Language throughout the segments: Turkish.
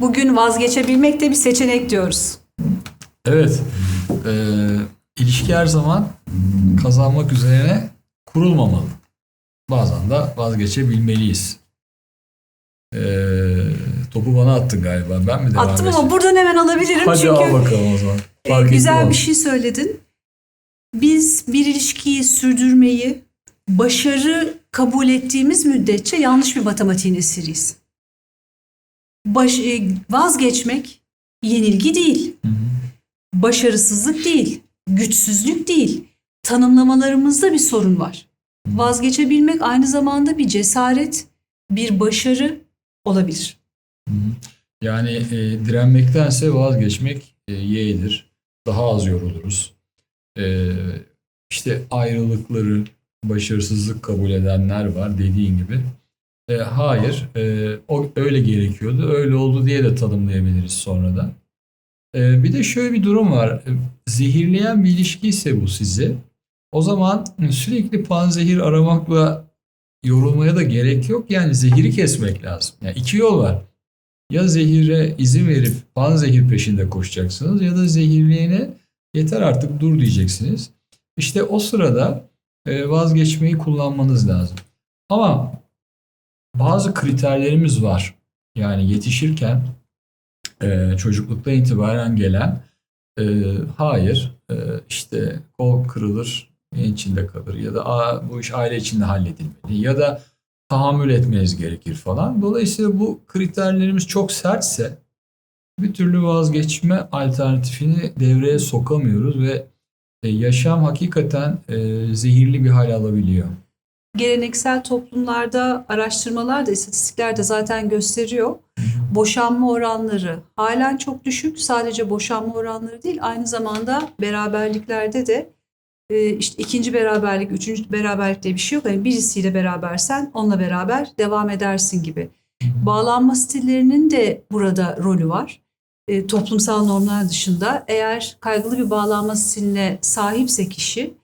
Bugün vazgeçebilmek de bir seçenek diyoruz. Evet. Ee, ilişki her zaman kazanmak üzerine kurulmamalı. Bazen de vazgeçebilmeliyiz. Ee, topu bana attın galiba. Ben mi devam Attım edeyim? ama buradan hemen alabilirim Hadi çünkü al bakalım o zaman. e, Fark güzel bir şey söyledin. Biz bir ilişkiyi sürdürmeyi başarı kabul ettiğimiz müddetçe yanlış bir matematiğin esiriyiz. Baş, e, vazgeçmek yenilgi değil, Hı hı. başarısızlık değil, güçsüzlük değil. Tanımlamalarımızda bir sorun var. Vazgeçebilmek aynı zamanda bir cesaret, bir başarı olabilir. Hı. Yani e, direnmektense vazgeçmek e, yeğdir. Daha az yoruluruz. E, işte ayrılıkları, başarısızlık kabul edenler var dediğin gibi. E, hayır, e, o öyle gerekiyordu, öyle oldu diye de tanımlayabiliriz sonradan. E, bir de şöyle bir durum var. E, Zehirleyen bir ilişki ise bu sizi. O zaman sürekli panzehir aramakla yorulmaya da gerek yok. Yani zehiri kesmek lazım. Yani iki yol var. Ya zehire izin verip panzehir peşinde koşacaksınız ya da zehirleyene yeter artık dur diyeceksiniz. İşte o sırada e, vazgeçmeyi kullanmanız lazım. Ama bazı kriterlerimiz var. Yani yetişirken e, çocukluktan itibaren gelen e, hayır e, işte kol kırılır içinde kalır ya da Aa, bu iş aile içinde halledilmeli ya da tahammül etmeniz gerekir falan. Dolayısıyla bu kriterlerimiz çok sertse bir türlü vazgeçme alternatifini devreye sokamıyoruz ve e, yaşam hakikaten e, zehirli bir hal alabiliyor. Geleneksel toplumlarda araştırmalar da istatistikler de zaten gösteriyor. Boşanma oranları halen çok düşük. Sadece boşanma oranları değil aynı zamanda beraberliklerde de e, işte ikinci beraberlik, üçüncü beraberlik diye bir şey yok. Yani birisiyle berabersen onunla beraber devam edersin gibi. Bağlanma stillerinin de burada rolü var. E, toplumsal normlar dışında eğer kaygılı bir bağlanma stiline sahipse kişi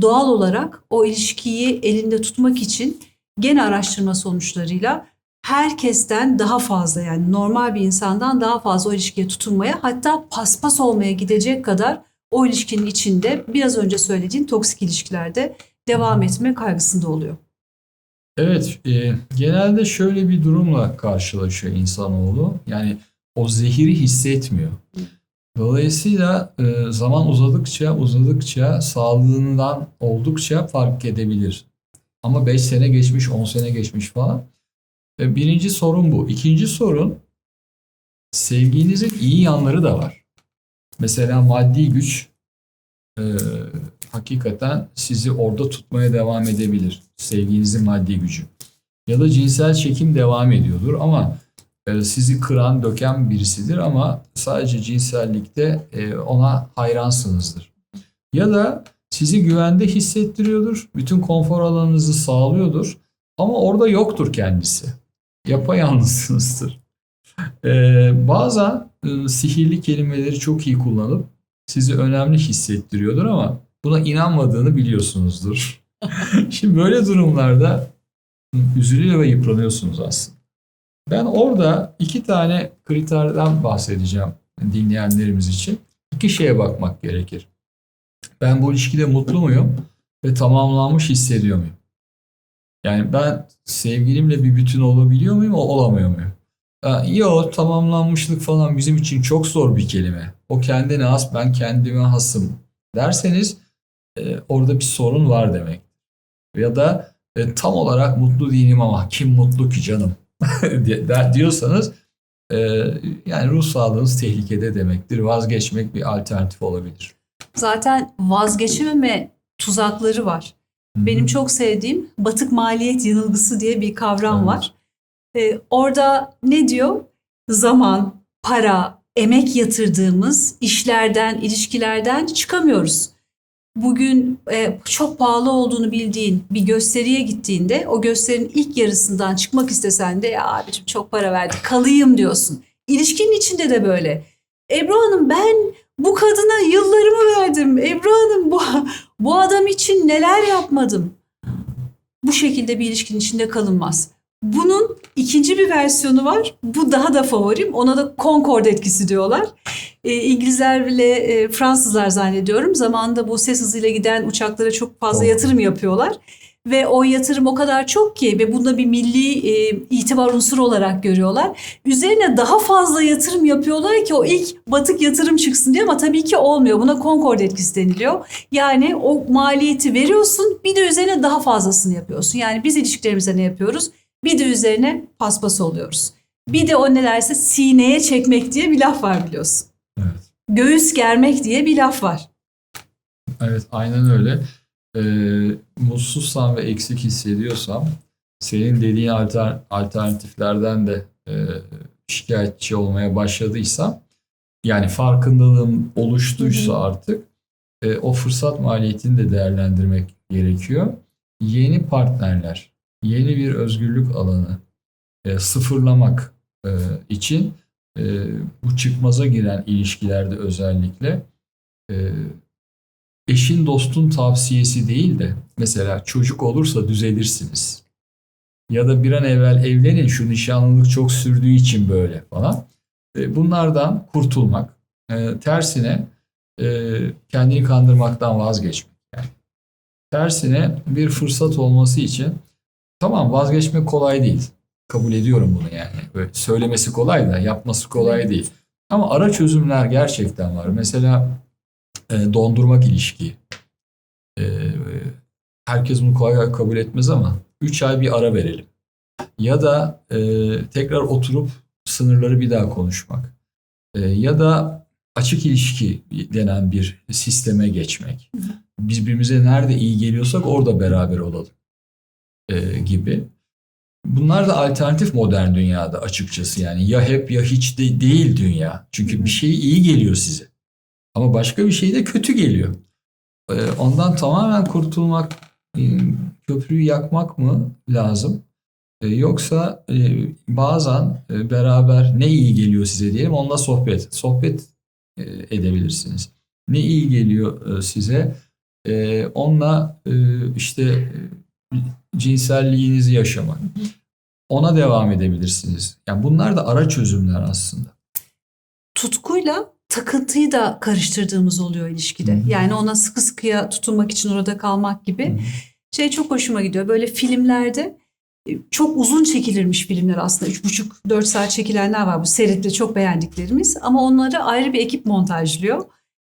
doğal olarak o ilişkiyi elinde tutmak için gene araştırma sonuçlarıyla herkesten daha fazla yani normal bir insandan daha fazla o ilişkiye tutunmaya hatta paspas olmaya gidecek kadar o ilişkinin içinde biraz önce söylediğin toksik ilişkilerde devam etme kaygısında oluyor. Evet, e, genelde şöyle bir durumla karşılaşıyor insanoğlu. Yani o zehiri hissetmiyor. Dolayısıyla e, zaman uzadıkça uzadıkça sağlığından oldukça fark edebilir. Ama 5 sene geçmiş, 10 sene geçmiş falan. E, birinci sorun bu. İkinci sorun sevginizin iyi yanları da var. Mesela maddi güç e, hakikaten sizi orada tutmaya devam edebilir. Sevginizin maddi gücü. Ya da cinsel çekim devam ediyordur ama sizi kıran, döken birisidir ama sadece cinsellikte e, ona hayransınızdır. Ya da sizi güvende hissettiriyordur, bütün konfor alanınızı sağlıyordur ama orada yoktur kendisi. Yapayalnızsınızdır. E, bazen e, sihirli kelimeleri çok iyi kullanıp sizi önemli hissettiriyordur ama buna inanmadığını biliyorsunuzdur. Şimdi böyle durumlarda üzülüyor ve yıpranıyorsunuz aslında. Ben orada iki tane kriterden bahsedeceğim dinleyenlerimiz için. İki şeye bakmak gerekir. Ben bu ilişkide mutlu muyum ve tamamlanmış hissediyor muyum? Yani ben sevgilimle bir bütün olabiliyor muyum, o olamıyor muyum? Yo tamamlanmışlık falan bizim için çok zor bir kelime. O kendine has, ben kendime hasım derseniz e, orada bir sorun var demek. Ya da e, tam olarak mutlu değilim ama kim mutlu ki canım diyorsanız e, yani ruh sağlığınız tehlikede demektir. Vazgeçmek bir alternatif olabilir. Zaten vazgeçememe tuzakları var. Benim çok sevdiğim batık maliyet yanılgısı diye bir kavram Evet. var. Ee, orada ne diyor? Zaman, para, emek yatırdığımız işlerden, ilişkilerden çıkamıyoruz. Bugün e, çok pahalı olduğunu bildiğin bir gösteriye gittiğinde o gösterinin ilk yarısından çıkmak istesen de ya abicim çok para verdik kalayım diyorsun. İlişkinin içinde de böyle. Ebru Hanım ben bu kadına yıllarımı verdim. Ebru Hanım bu, bu adam için neler yapmadım. Bu şekilde bir ilişkinin içinde kalınmaz. Bunun ikinci bir versiyonu var. Bu daha da favorim. Ona da Concorde etkisi diyorlar. E, İngilizler ve e, Fransızlar zannediyorum. Zamanında bu ses hızıyla giden uçaklara çok fazla yatırım yapıyorlar. Ve o yatırım o kadar çok ki ve bunda bir milli e, itibar unsuru olarak görüyorlar. Üzerine daha fazla yatırım yapıyorlar ki o ilk batık yatırım çıksın diye ama tabii ki olmuyor. Buna Concorde etkisi deniliyor. Yani o maliyeti veriyorsun bir de üzerine daha fazlasını yapıyorsun. Yani biz ilişkilerimize ne yapıyoruz? Bir de üzerine paspas oluyoruz. Bir de o ne derse sineye çekmek diye bir laf var biliyorsun. Evet. Göğüs germek diye bir laf var. Evet aynen öyle. Ee, mutsuzsam ve eksik hissediyorsam senin dediğin alter, alternatiflerden de e, şikayetçi olmaya başladıysam yani farkındalığım oluştuysa Hı hı. artık e, o fırsat maliyetini de değerlendirmek gerekiyor. Yeni partnerler, yeni bir özgürlük alanı e, sıfırlamak e, için e, bu çıkmaza giren ilişkilerde özellikle e, eşin dostun tavsiyesi değil de mesela çocuk olursa düzelirsiniz. Ya da bir an evvel evlenin şu nişanlılık çok sürdüğü için böyle falan. E, Bunlardan kurtulmak. E, Tersine e, kendini kandırmaktan vazgeçmek. Yani. Tersine bir fırsat olması için tamam vazgeçmek kolay değil. Kabul ediyorum bunu yani. Böyle söylemesi kolay da yapması kolay değil. Ama ara çözümler gerçekten var. Mesela e, dondurmak ilişkiyi. E, herkes bunu kolay kabul etmez ama 3 ay bir ara verelim. Ya da e, tekrar oturup sınırları bir daha konuşmak. E, ya da açık ilişki denen bir sisteme geçmek. Birbirimize nerede iyi geliyorsak orada beraber olalım e, gibi. Bunlar da alternatif modern dünyada açıkçası yani ya hep ya hiç de değil dünya. Çünkü bir şey iyi geliyor size. Ama başka bir şey de kötü geliyor. Ee, Ondan tamamen kurtulmak, e, köprüyü yakmak mı lazım? Ee, Yoksa e, bazen e, beraber ne iyi geliyor size diyelim onunla sohbet. Sohbet e, edebilirsiniz. Ne iyi geliyor e, size? E, Onunla e, işte e, cinselliğinizi yaşamak. Ona devam edebilirsiniz. Yani bunlar da ara çözümler aslında. tutkuyla takıntıyı da karıştırdığımız oluyor ilişkide. Hı hı. Yani ona sıkı sıkıya tutunmak için orada kalmak gibi. Şey çok hoşuma gidiyor. Böyle filmlerde e, çok uzun çekilirmiş filmler aslında. 3,5-4 saat çekilenler var bu seyretle çok beğendiklerimiz. Ama onları ayrı bir ekip montajlıyor.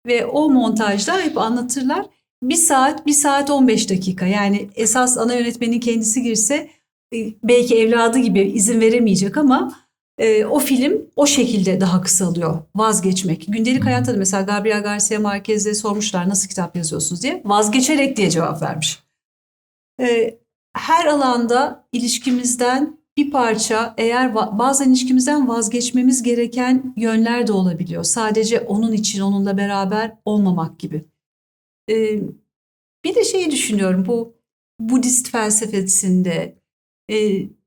Ve o montajda hep anlatırlar. Bir saat, bir saat 15 dakika. Yani esas ana yönetmenin kendisi girse e, belki evladı gibi izin veremeyecek ama e, o film o şekilde daha kısalıyor. Vazgeçmek. Gündelik hayatta da mesela Gabriel Garcia Marquez'e sormuşlar nasıl kitap yazıyorsunuz diye. Vazgeçerek diye cevap vermiş. E, her alanda ilişkimizden bir parça eğer bazen ilişkimizden vazgeçmemiz gereken yönler de olabiliyor. Sadece onun için onunla beraber olmamak gibi. E, bir de şeyi düşünüyorum bu Budist felsefesinde e,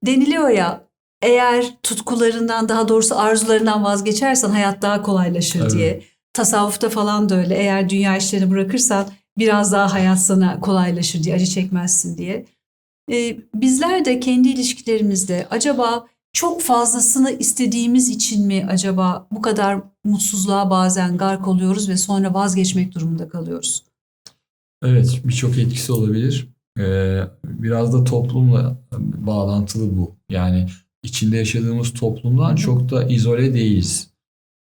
deniliyor ya eğer tutkularından daha doğrusu arzularından vazgeçersen hayat daha kolaylaşır Evet. diye. Tasavvufta falan da öyle. Eğer dünya işlerini bırakırsan biraz daha hayat sana kolaylaşır diye, acı çekmezsin diye. Ee, bizler de kendi ilişkilerimizde acaba çok fazlasını istediğimiz için mi acaba bu kadar mutsuzluğa bazen gark oluyoruz ve sonra vazgeçmek durumunda kalıyoruz? Evet, birçok etkisi olabilir. Ee, biraz da toplumla bağlantılı bu. Yani içinde yaşadığımız toplumdan çok da izole değiliz.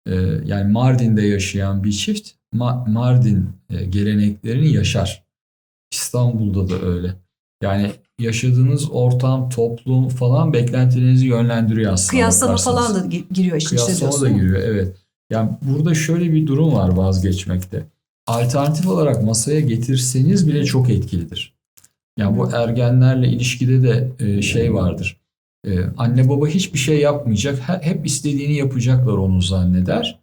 Ee, yani Mardin'de yaşayan bir çift Ma- Mardin e, geleneklerini yaşar. İstanbul'da da öyle. Yani yaşadığınız ortam, toplum falan beklentilerinizi yönlendiriyor aslında. Kıyaslama bakarsanız. falan da gi- giriyor işin içine Kıyaslama da giriyor evet. Yani burada şöyle bir durum var vazgeçmekte. Alternatif olarak masaya getirseniz bile çok etkilidir. Yani bu ergenlerle ilişkide de e, şey vardır. E, Anne baba hiçbir şey yapmayacak. he- Hep istediğini yapacaklar onu zanneder.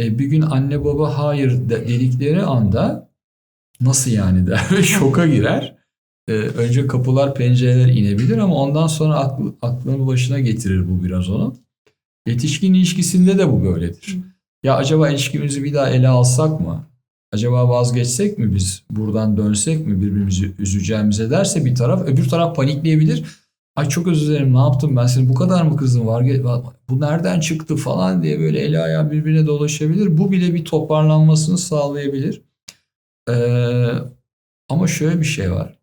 E, Bir gün anne baba hayır de- dedikleri anda nasıl yani der ve şoka girer. Önce kapılar pencereler inebilir ama ondan sonra aklı, aklının başına getirir bu biraz onu. Yetişkin ilişkisinde de bu böyledir. Ya acaba ilişkimizi bir daha ele alsak mı? Acaba vazgeçsek mi biz? Buradan dönsek mi birbirimizi üzeceğimize derse bir taraf, öbür taraf panikleyebilir. ay çok özür dilerim ne yaptım ben seni bu kadar mı kızdım var bu nereden çıktı falan diye böyle eli ayağı birbirine dolaşabilir. Bu bile bir toparlanmasını sağlayabilir. Ee, ama şöyle bir şey var.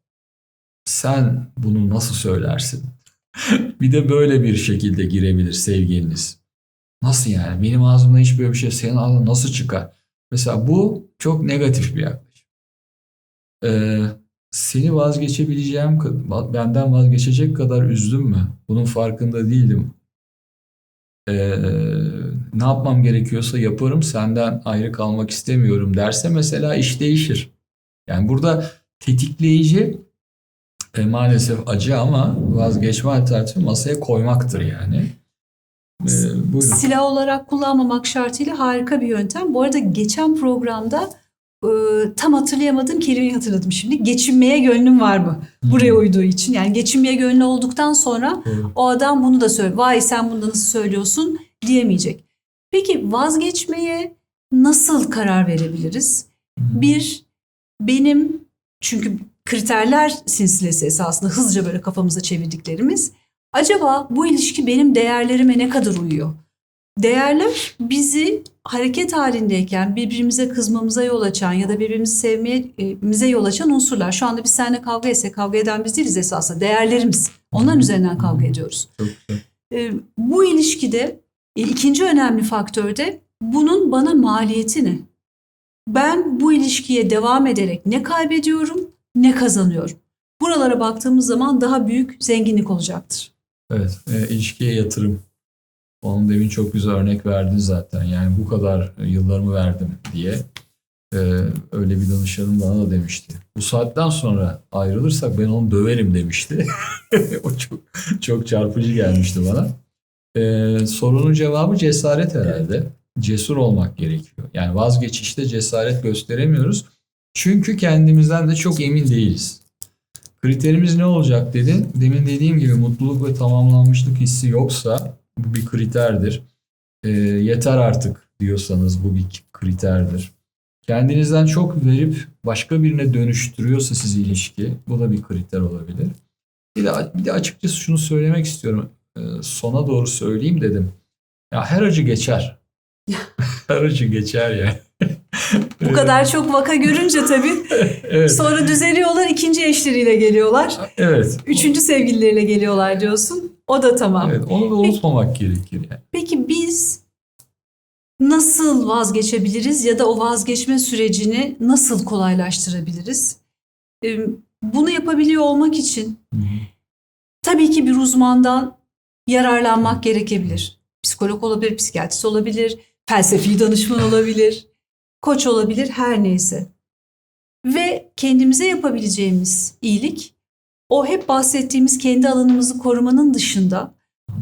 Sen bunu nasıl söylersin? bir de böyle bir şekilde girebilir sevgiliniz. Nasıl yani? Benim ağzımdan hiç böyle bir şey senin ağzından nasıl çıkar? Mesela bu çok negatif bir yaklaşım. Ee, seni vazgeçebileceğim, benden vazgeçecek kadar üzdüm mü? Bunun farkında değildim. Ee, ne yapmam gerekiyorsa yaparım, senden ayrı kalmak istemiyorum derse mesela iş değişir. Yani burada tetikleyici e, maalesef acı ama vazgeçme alternatifi masaya koymaktır yani. Ee, buyurun. Silah olarak kullanmamak şartıyla harika bir yöntem. Bu arada geçen programda e, tam hatırlayamadım kelimeyi hatırladım şimdi. Geçinmeye gönlüm var mı? Buraya hmm. uyduğu için. Yani geçinmeye gönlü olduktan sonra hmm. o adam bunu da söyle. Vay sen bunu nasıl söylüyorsun diyemeyecek. Peki vazgeçmeye nasıl karar verebiliriz? Hmm. Bir, benim çünkü kriterler silsilesi esasında hızlıca böyle kafamıza çevirdiklerimiz. Acaba bu ilişki benim değerlerime ne kadar uyuyor? Değerler bizi hareket halindeyken birbirimize kızmamıza yol açan ya da birbirimizi sevmeye yol açan unsurlar. Şu anda biz seninle kavga etsek kavga eden biz değiliz esasında. Değerlerimiz. Onların üzerinden kavga ediyoruz. Çok güzel. E, bu ilişkide e, ikinci önemli faktör de bunun bana maliyeti ne? Ben bu ilişkiye devam ederek ne kaybediyorum, ne kazanıyorum? Buralara baktığımız zaman daha büyük zenginlik olacaktır. Evet, e, ilişkiye yatırım. Onun demin çok güzel örnek verdin zaten. Yani bu kadar yıllarımı verdim diye. E, öyle bir danışanım bana da demişti. Bu saatten sonra ayrılırsak ben onu döverim demişti. o çok çok çarpıcı gelmişti bana. E, sorunun cevabı cesaret herhalde. Cesur olmak gerekiyor. Yani vazgeçişte cesaret gösteremiyoruz. Çünkü kendimizden de çok emin değiliz. Kriterimiz ne olacak dedin. Demin dediğim gibi mutluluk ve tamamlanmışlık hissi yoksa bu bir kriterdir. E, yeter artık diyorsanız bu bir kriterdir. Kendinizden çok verip başka birine dönüştürüyorsa sizi ilişki bu da bir kriter olabilir. Bir de, bir de açıkçası şunu söylemek istiyorum. E, sona doğru söyleyeyim dedim. Ya her acı geçer. her acı geçer yani. Bu kadar çok vaka görünce tabii evet. sonra düzeliyorlar ikinci eşleriyle geliyorlar. Evet. Üçüncü sevgilileriyle geliyorlar diyorsun. O da tamam. Evet onu da unutmamak peki, gerekir yani. Peki biz nasıl vazgeçebiliriz ya da o vazgeçme sürecini nasıl kolaylaştırabiliriz? Bunu yapabiliyor olmak için Hı-hı. tabii ki bir uzmandan yararlanmak gerekebilir. Psikolog olabilir, psikiyatrist olabilir, felsefi danışman olabilir koç olabilir her neyse. Ve kendimize yapabileceğimiz iyilik o hep bahsettiğimiz kendi alanımızı korumanın dışında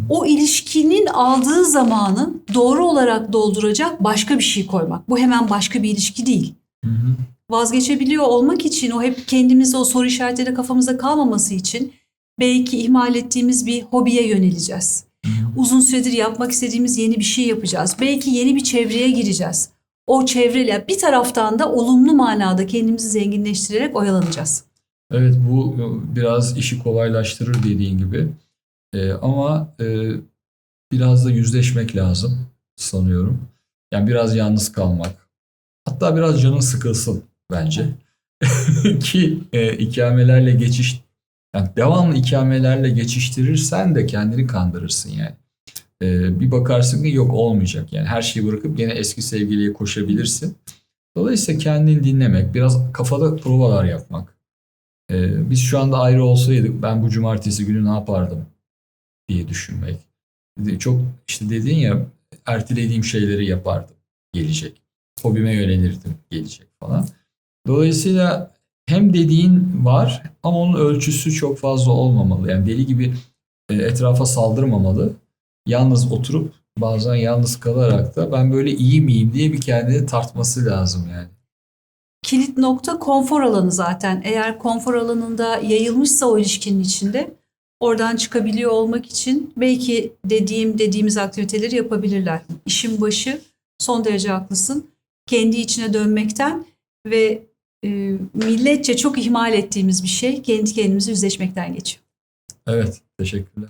o ilişkinin aldığı zamanı doğru olarak dolduracak başka bir şey koymak. Bu hemen başka bir ilişki değil. Hı hı. Vazgeçebiliyor olmak için o hep kendimizde o soru işaretleri kafamızda kalmaması için belki ihmal ettiğimiz bir hobiye yöneleceğiz. Uzun süredir yapmak istediğimiz yeni bir şey yapacağız. Belki yeni bir çevreye gireceğiz o çevreyle bir taraftan da olumlu manada kendimizi zenginleştirerek oyalanacağız. Evet bu biraz işi kolaylaştırır dediğin gibi. Ee, ama e, biraz da yüzleşmek lazım sanıyorum. Yani biraz yalnız kalmak. Hatta biraz canın sıkılsın bence. Ki e, ikamelerle geçiş yani devamlı ikamelerle geçiştirirsen de kendini kandırırsın yani e, bir bakarsın ki yok olmayacak. Yani her şeyi bırakıp yine eski sevgiliye koşabilirsin. Dolayısıyla kendini dinlemek, biraz kafada provalar yapmak. E, biz şu anda ayrı olsaydık ben bu cumartesi günü ne yapardım diye düşünmek. Çok işte dedin ya ertelediğim şeyleri yapardım gelecek. Hobime yönelirdim gelecek falan. Dolayısıyla hem dediğin var ama onun ölçüsü çok fazla olmamalı. Yani deli gibi e, etrafa saldırmamalı yalnız oturup bazen yalnız kalarak da ben böyle iyi miyim diye bir kendini tartması lazım yani. Kilit nokta konfor alanı zaten. Eğer konfor alanında yayılmışsa o ilişkinin içinde oradan çıkabiliyor olmak için belki dediğim dediğimiz aktiviteleri yapabilirler. İşin başı son derece haklısın. Kendi içine dönmekten ve e, milletçe çok ihmal ettiğimiz bir şey kendi kendimizi yüzleşmekten geçiyor. Evet, teşekkürler.